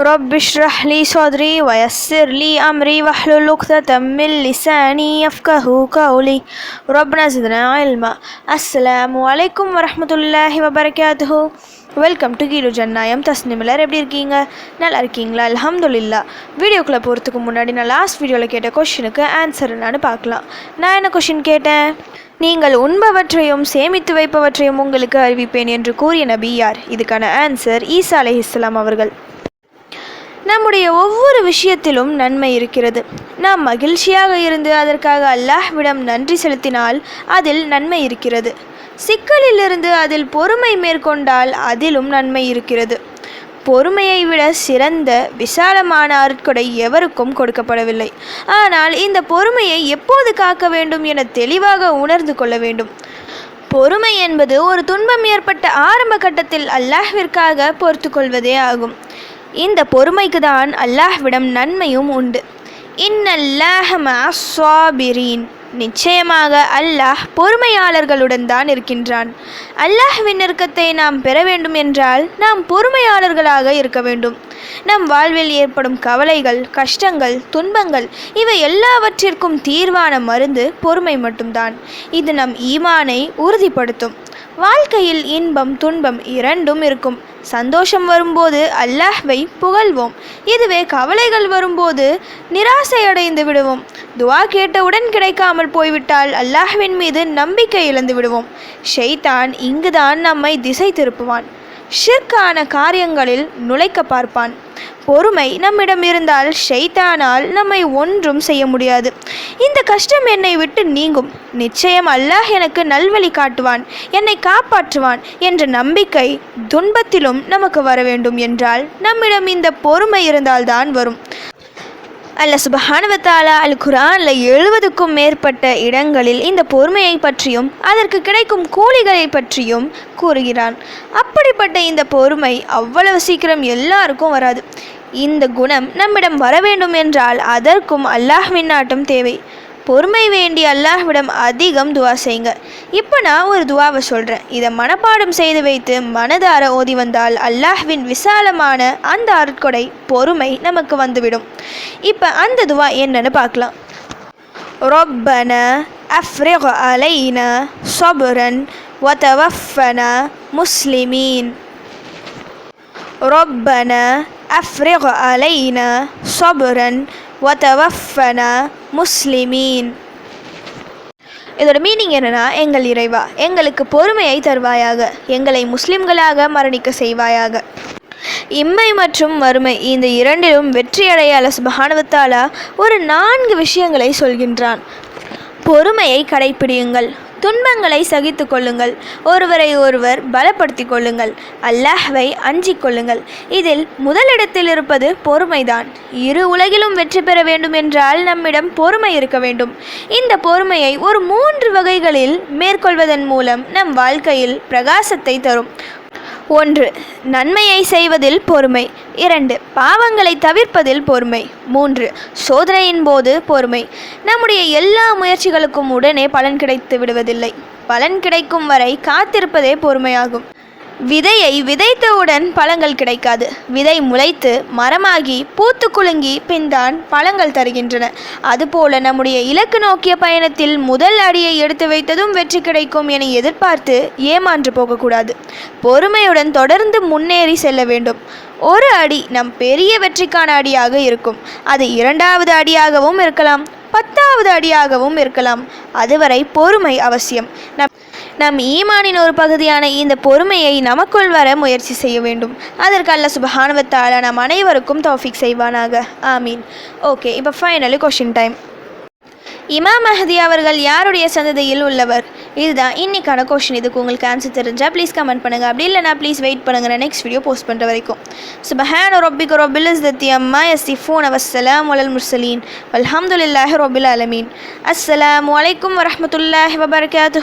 رب اشرح لي صدري ويسر لي أمري واحلل عقدة من لساني يفقه قولي ربنا زدنا علما السلام عليكم ورحمة الله وبركاته welcome to கீழு ஜன்னாயம் தஸ்னிமிலர் எப்படி இருக்கீங்க நல்லா இருக்கீங்களா அல்ஹம்துலில்லா வீடியோக்குள்ளே போகிறதுக்கு முன்னாடி நான் லாஸ்ட் வீடியோவில் கேட்ட கொஷினுக்கு ஆன்சர் என்னன்னு பார்க்கலாம் நான் என்ன கொஷின் கேட்டேன் நீங்கள் உண்பவற்றையும் சேமித்து வைப்பவற்றையும் உங்களுக்கு அறிவிப்பேன் என்று கூறிய நபி யார் இதுக்கான ஆன்சர் ஈசா அலைஹிஸ்ஸலாம் அவர்கள் நம்முடைய ஒவ்வொரு விஷயத்திலும் நன்மை இருக்கிறது. நாம் மகிழ்ச்சியாக இருந்து அதற்காக அல்லாஹ்விடம் நன்றி செலுத்தினால் அதில் நன்மை இருக்கிறது. சிக்கலிலிருந்து அதில் பொறுமை மேற்கொண்டால் அதிலும் நன்மை இருக்கிறது. பொறுமையை விட சிறந்த விசாலமான அருட்கொடை எவருக்கும் கொடுக்கப்படவில்லை. ஆனால் இந்த பொறுமையை எப்போது காக்க வேண்டும் என தெளிவாக உணர்ந்து கொள்ள வேண்டும். பொறுமை என்பது ஒரு துன்பம் ஏற்பட்ட ஆரம்ப கட்டத்தில் அல்லாஹ்விற்காக பொறுத்து கொள்வதே ஆகும். இந்த பொறுமைக்கு தான் அல்லாஹ்விடம் நன்மையும் உண்டு. இன்னல்லாஹ் நிச்சயமாக அல்லாஹ் பொறுமையாளர்களுடன் தான் இருக்கின்றான். அல்லாஹ்வின் நெருக்கத்தை நாம் பெற வேண்டும் என்றால் நாம் பொறுமையாளர்களாக இருக்க வேண்டும். நம் வாழ்வில் ஏற்படும் கவலைகள் கஷ்டங்கள் துன்பங்கள் இவை எல்லாவற்றிற்கும் தீர்வான மருந்து பொறுமை மட்டும்தான். இது நம் ஈமானை உறுதிப்படுத்தும். வாழ்க்கையில் இன்பம் துன்பம் இரண்டும் இருக்கும். சந்தோஷம் வரும்போது அல்லாஹ்வை புகழ்வோம். இதுவே கவலைகள் வரும்போது நிராசையடைந்து விடுவோம். துவா கேட்டவுடன் கிடைக்காமல் போய்விட்டால் அல்லாஹ்வின் மீது நம்பிக்கை இழந்து விடுவோம். ஷெய்தான் இங்குதான் நம்மை திசை திருப்புவான். ஷிர்கான காரியங்களில் நுழைக்க பார்ப்பான். பொறுமை நம்மிடம் இருந்தால் ஷைத்தானால் நம்மை ஒன்றும் செய்ய முடியாது. இந்த கஷ்டம் என்னை விட்டு நீங்கும். நிச்சயம் அல்லாஹ் எனக்கு நல்வழி காட்டுவான் என்னை காப்பாற்றுவான் என்ற நம்பிக்கை துன்பத்திலும் நமக்கு வர வேண்டும் என்றால் நம்மிடம் இந்த பொறுமை இருந்தால்தான் வரும். அல்ல சுபஹானுவத்தாலா அல் குரானில் எழுபதுக்கும் மேற்பட்ட இடங்களில் இந்த பொறுமையை பற்றியும் அதற்கு கிடைக்கும் கூலிகளை பற்றியும் கூறுகிறான். அப்படிப்பட்ட இந்த பொறுமை அவ்வளவு சீக்கிரம் எல்லாருக்கும் வராது. இந்த குணம் நம்மிடம் வர வேண்டும் என்றால் அதற்கும் அல்லாஹ்வின் நாட்டம் தேவை. பொறுமை வேண்டி அல்லாஹ்விடம் அதிகம் துவா செய்யுங்க இப்போ நான் ஒரு துவாவை சொல்கிறேன் இதை மனப்பாடம் செய்து வைத்து மனதார ஓதி வந்தால் அல்லாஹ்வின் விசாலமான அந்த அருட்கொடை பொறுமை நமக்கு வந்துவிடும் இப்போ அந்த துவா என்னன்னு பார்க்கலாம் ربنا أفرغ علينا صبرا وتوفنا مسلمين ربنا أفرغ علينا صبرا ஒத்தவஃபன முஸ்லிமீன் இதோட மீனிங் என்னென்னா எங்கள் இறைவா எங்களுக்கு பொறுமையை தருவாயாக எங்களை முஸ்லிம்களாக மரணிக்க செய்வாயாக. இம்மை மற்றும் மறுமை இந்த இரண்டிலும் வெற்றியடைய அல சுபஹானுவத்தாலா ஒரு நான்கு விஷயங்களை சொல்கின்றான். பொறுமையை கடைபிடியுங்கள் துன்பங்களை சகித்து கொள்ளுங்கள். ஒருவரை ஒருவர் பலப்படுத்தி கொள்ளுங்கள். அல்லாஹ்வை அஞ்சிக் கொள்ளுங்கள். இதில் முதலிடத்தில் இருப்பது பொறுமைதான். இரு உலகிலும் வெற்றி பெற வேண்டும் என்றால் நம்மிடம் பொறுமை இருக்க வேண்டும். இந்த பொறுமையை ஒரு மூன்று வகைகளில் மேற்கொள்வதன் மூலம் நம் வாழ்க்கையில் பிரகாசத்தை தரும். ஒன்று நன்மையை செய்வதில் பொறுமை. இரண்டு பாவங்களை தவிர்ப்பதில் பொறுமை. மூன்று சோதனையின் போது பொறுமை. நம்முடைய எல்லா முயற்சிகளுக்கும் உடனே பலன் கிடைத்து விடுவதில்லை. பலன் கிடைக்கும் வரை காத்திருப்பதே பொறுமையாகும். விதையை விதைத்தவுடன் பழங்கள் கிடைக்காது. விதை முளைத்து மரமாகி பூத்து குலுங்கி பின்தான் பழங்கள் தருகின்றன. அதுபோல நம்முடைய இலக்கு நோக்கிய பயணத்தில் முதல் அடியை எடுத்து வைத்ததும் வெற்றி கிடைக்கும் என எதிர்பார்த்து ஏமாற்று போகக்கூடாது. பொறுமையுடன் தொடர்ந்து முன்னேறி செல்ல வேண்டும். ஒரு அடி நம் பெரிய வெற்றிக்கான அடியாக இருக்கும். அது இரண்டாவது அடியாகவும் இருக்கலாம் பத்தாவது அடியாகவும் இருக்கலாம். அதுவரை பொறுமை அவசியம். நம் நம் ஈமானின் ஒரு பகுதியான இந்த பொறுமையை நமக்குள் வர முயற்சி செய்ய வேண்டும். அதற்கு அல்ல சுபஹானுவத்தால நம் அனைவருக்கும் தௌஃபிக் செய்வானாக. ஆமீன். ஓகே இப்போ ஃபைனலி கொஷின் டைம் இமாம் மஹதி அவர்கள் யாருடைய சந்ததியில் உள்ளவர்? இதுதான் இன்னைக்கான கொஷின் இதுக்கு உங்களுக்கு ஆன்சர் தெரிஞ்சால் ப்ளீஸ் கமெண்ட் பண்ணுங்கள் அப்படி இல்லைனா ப்ளீஸ் வெயிட் பண்ணுங்கள் நான் நெக்ஸ்ட் வீடியோ போஸ்ட் பண்ணுற வரைக்கும். சுபஹான் ரொபிக் ரொபில் இஸ்தத்தி அம்மா யசிஃபூன் அவசலாம் வலல் முர்சலீன் அல்ஹம்துலில்லாஹி ரொபில் அலமீன் அஸ்ஸலாம் வலைக்கம் வரஹ்மத்துல்லாஹி வபர்காத்து